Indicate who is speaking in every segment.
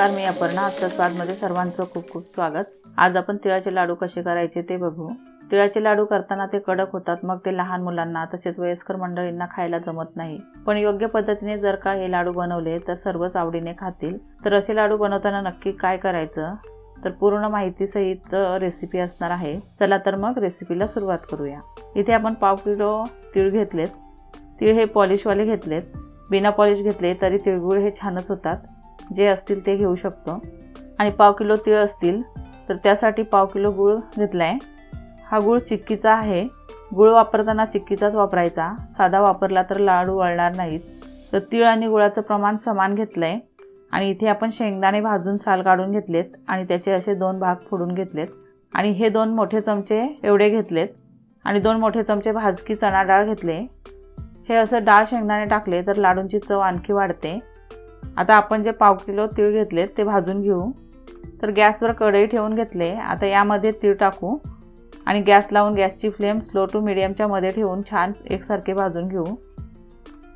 Speaker 1: नमस्कार मी अपर्णा. स्वादमध्ये सर्वांचं खूप खूप स्वागत. आज आपण तिळाचे लाडू कसे करायचे ते बघू. तिळाचे लाडू करताना ते कडक होतात मग ते लहान मुलांना तसेच वयस्कर मंडळींना खायला जमत नाही. पण योग्य पद्धतीने जर का हे लाडू बनवले तर सर्वच आवडीने खातील. तर असे लाडू बनवताना नक्की काय करायचं? तर पूर्ण माहितीसहित रेसिपी असणार आहे. चला तर मग रेसिपीला सुरुवात करूया. इथे आपण पाव किलो तीळ घेतलेत. तीळ हे पॉलिशवाले घेतलेत. बिना पॉलिश घेतले तरी तिळगुळ हे छानच होतात. जे असतील ते घेऊ शकतो. आणि पाव किलो तीळ असतील तर त्यासाठी पाव किलो गूळ घेतला आहे हा गूळ चिक्कीचा आहे. गूळ वापरताना चिक्कीचाच वापरायचा. साधा वापरला तर लाडू वळणार नाहीत. तर तीळ आणि गुळाचं प्रमाण समान घेतलं आहे आणि इथे आपण शेंगदाणे भाजून साल काढून घेतलेत आणि त्याचे असे दोन भाग फोडून घेतलेत. आणि हे दोन मोठे चमचे एवढे घेतलेत. आणि दोन मोठे चमचे भाजकी चणा डाळ घेतले. हे असं डाळ शेंगदाणे टाकले तर लाडूंची चव आणखी वाढते. आता आपण जे पाव किलो तीळ घेतलेत ते भाजून घेऊ. तर गॅसवर कढई ठेवून घेतले. आता यामध्ये तीळ टाकू. आणि गॅस लावून गॅसची फ्लेम स्लो टू मिडियमच्या मध्ये ठेवून छान एकसारखे भाजून घेऊ.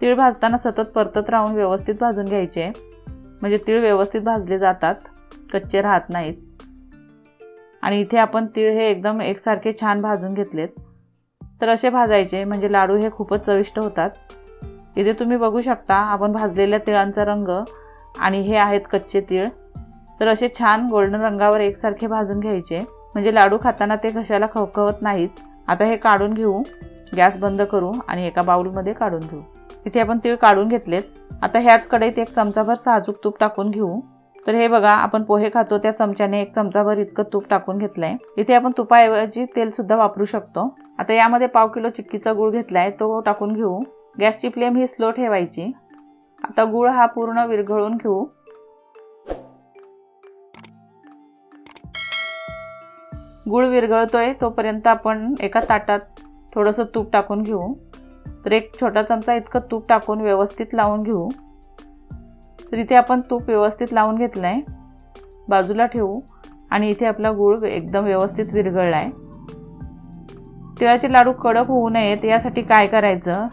Speaker 1: तीळ भाजताना सतत परतत राहून व्यवस्थित भाजून घ्यायचे. म्हणजे तीळ व्यवस्थित भाजले जातात. कच्चे राहत नाहीत. आणि इथे आपण तीळ हे एकदम एकसारखे छान भाजून घेतलेत. तर असे भाजायचे. म्हणजे लाडू हे खूपच चविष्ट होतात. इथे तुम्ही बघू शकता आपण भाजलेल्या तिळांचा रंग आणि हे आहेत कच्चे तीळ. तर असे छान गोल्डन रंगावर एकसारखे भाजून घ्यायचे. म्हणजे लाडू खाताना ते घशाला खवखवत नाहीत. आता हे काढून घेऊ. गॅस बंद करू आणि एका बाउलमध्ये काढून घेऊ. इथे आपण तीळ काढून घेतलेत. आता ह्याच कढईत एक चमचाभर साजूक तूप टाकून घेऊ. तर हे बघा आपण पोहे खातो त्या चमच्याने एक चमचाभर इतकं तूप टाकून घेतलंय. इथे आपण तुपाऐवजी तेल सुद्धा वापरू शकतो. आता यामध्ये पाव किलो चिक्कीचा गूळ घेतलाय तो टाकून घेऊ. गॅसची फ्लेम ही स्लो ठेवायची. आता गूळ हा पूर्ण विरघळून घेऊ. गूळ विरघळतोय तोपर्यंत आपण एका ताटात थोडंसं तूप टाकून घेऊ. तर एक छोटा चमचा इतकं तूप टाकून व्यवस्थित लावून घेऊ. तर इथे आपण तूप व्यवस्थित लावून घेतलं आहे बाजूला ठेवू. आणि इथे आपला गूळ एकदम व्यवस्थित विरघळला आहे तिळाचे लाडू कडक होऊ नयेत यासाठी काय करायचं?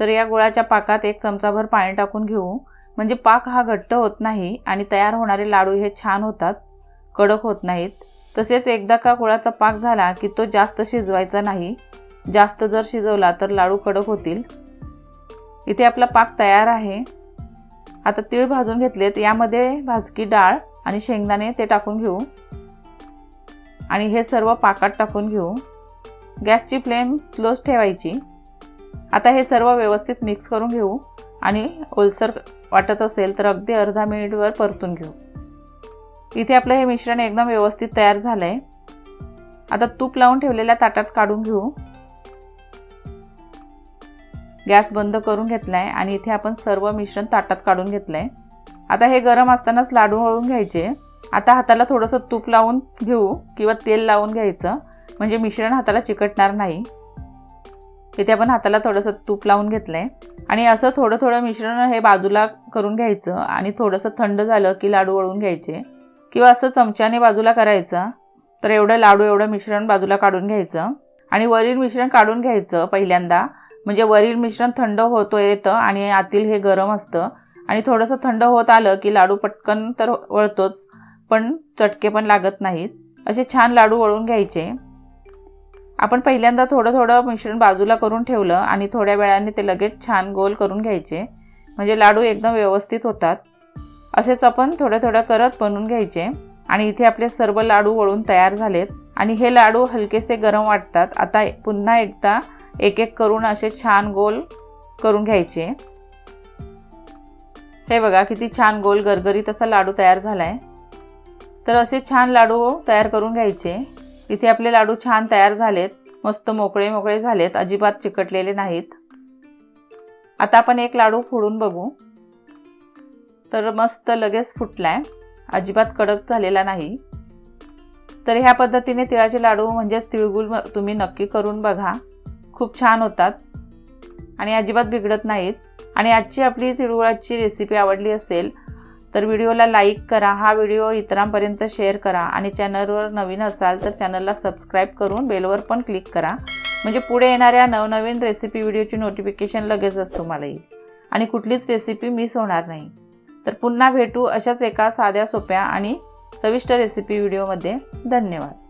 Speaker 1: तर या गुळाच्या पाकात एक चमचाभर पाणी टाकून घेऊ. म्हणजे पाक हा घट्ट होत नाही आणि तयार होणारे लाडू हे छान होतात कडक होत नाहीत. तसेच एकदा का गुळाचा पाक झाला की तो जास्त शिजवायचा नाही. जास्त जर शिजवला तर लाडू कडक होतील. इथे आपला पाक तयार आहे. आता तीळ भाजून घेतलेत. यामध्ये भाजकी डाळ आणि शेंगदाणे ते टाकून घेऊ. आणि हे सर्व पाकात टाकून घेऊ. गॅसची फ्लेम स्लोच ठेवायची. आता हे सर्व व्यवस्थित मिक्स करून घेऊ. आणि ओलसर वाटत असेल तर अगदी अर्धा मिनिटवर परतून घेऊ. इथे आपलं हे मिश्रण एकदम व्यवस्थित तयार झालं आहे आता तूप लावून ठेवलेल्या ताटात काढून घेऊ. गॅस बंद करून घेतला आहे आणि इथे आपण सर्व मिश्रण ताटात काढून घेतलं आहे आता हे गरम असतानाच लाडू वळून घ्यायचे. आता हाताला थोडंसं तूप लावून घेऊ किंवा तेल लावून घ्यायचं. म्हणजे मिश्रण हाताला चिकटणार नाही. तिथे आपण हाताला थोडंसं तूप लावून घेतलं आहे आणि असं थोडं थोडं मिश्रण हे बाजूला करून घ्यायचं आणि थोडंसं थंड झालं की लाडू वळून घ्यायचे. किंवा असं चमच्याने बाजूला करायचं तर एवढं लाडू एवढं मिश्रण बाजूला काढून घ्यायचं. आणि वरील मिश्रण काढून घ्यायचं पहिल्यांदा. म्हणजे वरील मिश्रण थंड होतो येतं आणि आतील हे गरम असतं. आणि थोडंसं थंड होत आलं की लाडू पटकन तर वळतोच पण चटके पण लागत नाहीत. असे छान लाडू वळून घ्यायचे. आपण पहिल्यांदा थोडं थोडं मिश्रण बाजूला करून ठेवलं आणि थोड्या वेळाने ते लगेच छान गोल करून घ्यायचे. म्हणजे लाडू एकदम व्यवस्थित होतात. असेच आपण थोड्या थोड्या करत बनवून घ्यायचे. आणि इथे आपले सर्व लाडू वळून तयार झालेत. आणि हे लाडू हलकेसे गरम वाटतात. आता पुन्हा एकदा एक एक करून असे छान गोल करून घ्यायचे. हे बघा किती छान गोल गरगरीत असा लाडू तयार झाला आहे तर असे छान लाडू तयार करून घ्यायचे. इथे आपले लाडू छान तयार झालेत. मस्त मोकळे मोकळे झालेत अजिबात चिकटलेले नाहीत. आता आपण एक लाडू फोडून बघू. तर मस्त लगेच फुटलाय. अजिबात कडक झालेला नाही. तर ह्या पद्धतीने तिळाचे लाडू म्हणजेच तिळगुळ तुम्ही नक्की करून बघा. खूप छान होतात. आणि अजिबात बिघडत नाहीत. आणि आजची आपली तिळगुळाची रेसिपी आवडली असेल तर व्हिडिओला लाईक करा हा व्हिडिओ इतरांपर्यंत शेअर करा आणि चॅनलवर नवीन असाल तर चॅनलला सबस्क्राईब करून बेलवर पण क्लिक करा. म्हणजे पुढे येणाऱ्या नवनवीन रेसिपी व्हिडिओची नोटिफिकेशन लगेचच तुम्हाला येईल आणि कुठलीच रेसिपी मिस होणार नाही. तर पुन्हा भेटू अशाच एका साध्या सोप्या आणि चविष्ट रेसिपी व्हिडिओमध्ये. धन्यवाद.